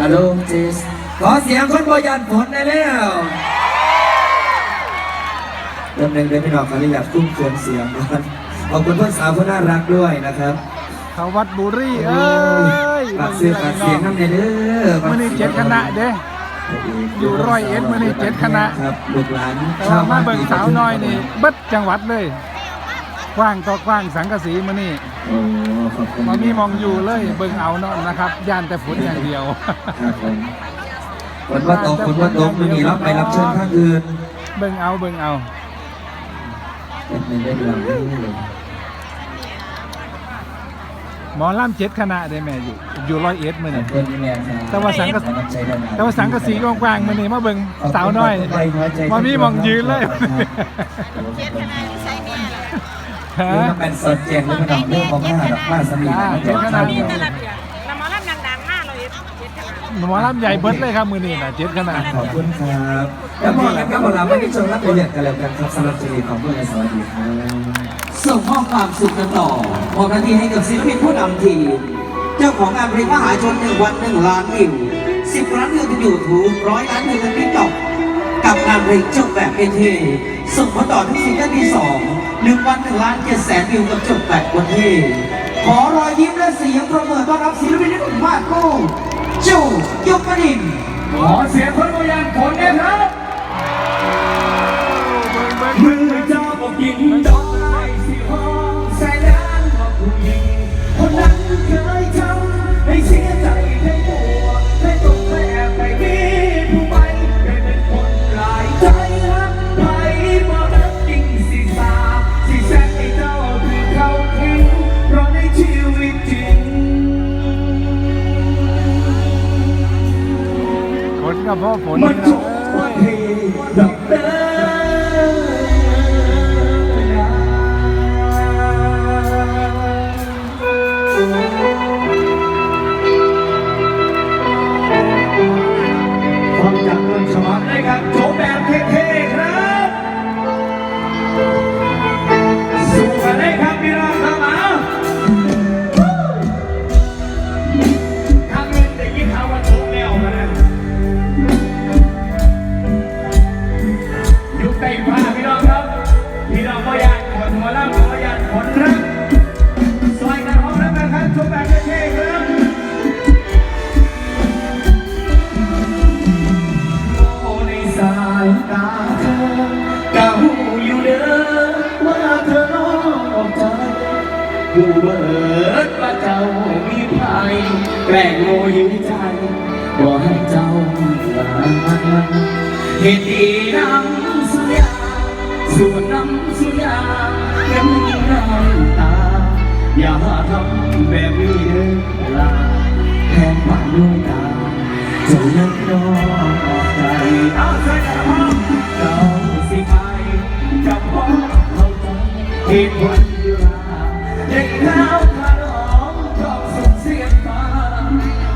ฮัลโหลเจสขอเสียงคนบอยันฝนได้แล้วเริ่มหนึ่งเดือนพี่น้องขออนุญาตคุ้มเครื่องเสียงก่อนขอบคุณเพื่อนสาวผู้น่ารักด้วยนะครับเขาวัดบุรีเอ้ยฝากเสื้อฝากเสียงน้ำเนเด้อมื่อนี้เจ็ดคณะเด้อยู่ร้อยเอ็ดมื้อนี้เจ็ดคณะครับลูกหลานแต่ว่ามาเบิ่งสาวน้อยนี่เบิดจังหวัดเลยกว้างต่อกว้างสังกะสีมื้อนี้ โอ้ขอบคุณมามีมองอยู่เลยเบิ่งเอาเนาะนะครับย่านแต่ฝนอย่างเดียว ครับผมฝนว่าตกฝนว่าตกไม่มีรับไปรับเชิญข้างอื่นเบิ่งเอาเบิ่งเอาเป็นหนึ่งได้เดือนนี้เลยหมอลำเจ็ดคณะได้แม่อยู่อยู่ร้อยเอ็ดมื้อนี้เป็นแม่ครับแต่ว่าสังกะขอรับใจด้านหน้าแต่ว่าสังกะสีกว้างๆมื้อนี้มาเบิ่งสาวน้อยมามีมองยืนเลยเจ็ดคณะที่ใช้แม่ล่ะ ฮะเรื่องเป็นสดแจงเรื่อเป็นเรื่องของมาดอกมาสมีจ้าเจ็ดคณะมีแต่ละเดือนแล้วหมอลำดังๆมากเลยเจ็ดคณะหมอลำใหญ่เบิดเลยครับมือนี้น่ะเจ็ดคณะขอบคุณครับ แล้วพอแล้วครับเราไม่ได้ชมรับไปเรียนกันแล้วกันครับสำหรับชีวิตของพวกเราสวัสดีครับส่งมอความสุขกันต่อมอบหน้าที่ให้กับศิลปินผู้นำทีมเจ้าของงานเพลงมหาชนหนึ่งวันหนึ่งล้านวิวสิบล้านวิวทางยูทูบร้อยล้านวิวทางทิกตอกกับงานเพลงจบแบบเท่ๆส่งผลต่อทุกซิงเกิลที่สอง หนึ่งวันหนึ่งล้านเจ็ดแสนวิวกับจบแบบวันเท่ขอรอยยิ้มและเสียงประเมินต้อนรับศิลปินที่ถูกมากกู้โจยกประดินขอเสียงคนบอยันฝนด้วยครับมือเจ้าบอกกิน ฝ แกล้งโง่หิวใจบ่ให้เจ้าลาเหตุดีน้ำสุยาส่วนน้ำสุยาเป็นน้ำตา อย่าทำแบบนี้เลยลาแทนผ่านด้วยตาจนนักนอใจเอาใจกับพ่อเจ้าสิไปกับพ่อเข้าใจเหตุผล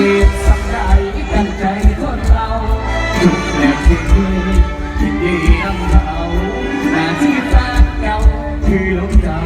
แม่นเจ็บสักใดตั้งใจทนเราจุดแรกที่ยินดีนำเราหน้าที่แฟนเก่าคือลมเก่า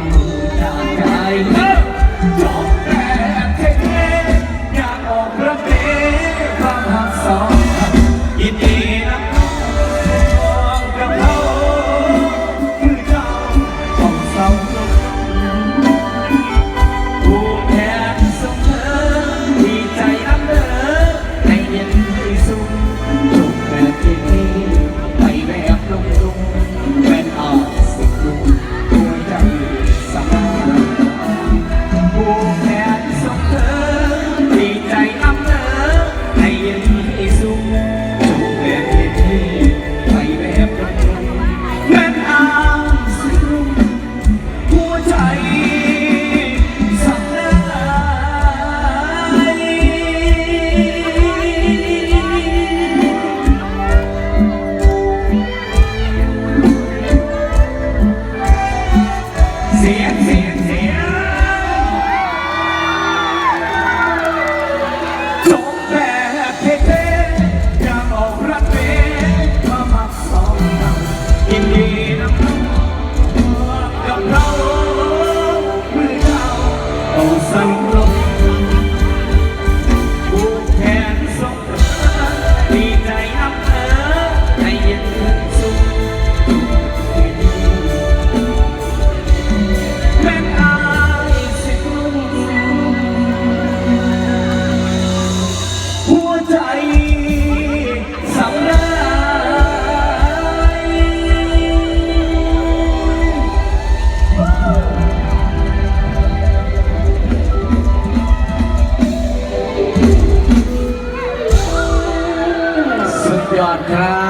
ดยอดครั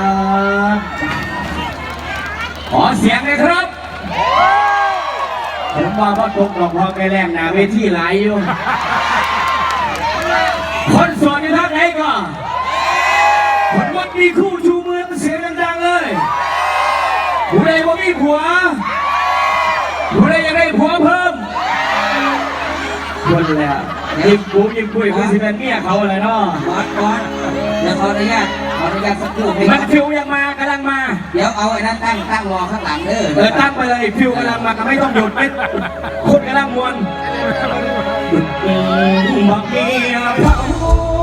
บ ขอเสียงเลยครับ ผมว่าพ่อตกดอกพอแกแรงหนาเวทีหลายอยู่ คนสดอยู่ทางไหนก่อนคนวัดมีคู่ชูมือเสียงดังๆเลยผู้ใดว่ามีผัวผู้ใดอยากได้ผัวเพิ่มคนแหละ ยิ้มกูยิ้มกุยคือสิเป็นเมียเขาเลยเนาะบอสบอสเดี๋ยวขออนุญาตขออนุญาตสักครู่เพลงมันฟิวยังมากำลังมา เดี๋ยวเอาไอ้นั้นตั้งตั้งรอข้างหลังเด้อเออตั้งไปเลยฟิวกำลังมาก็ไม่ต้องหยุดไม่คนกำลังมวนบักเมียผ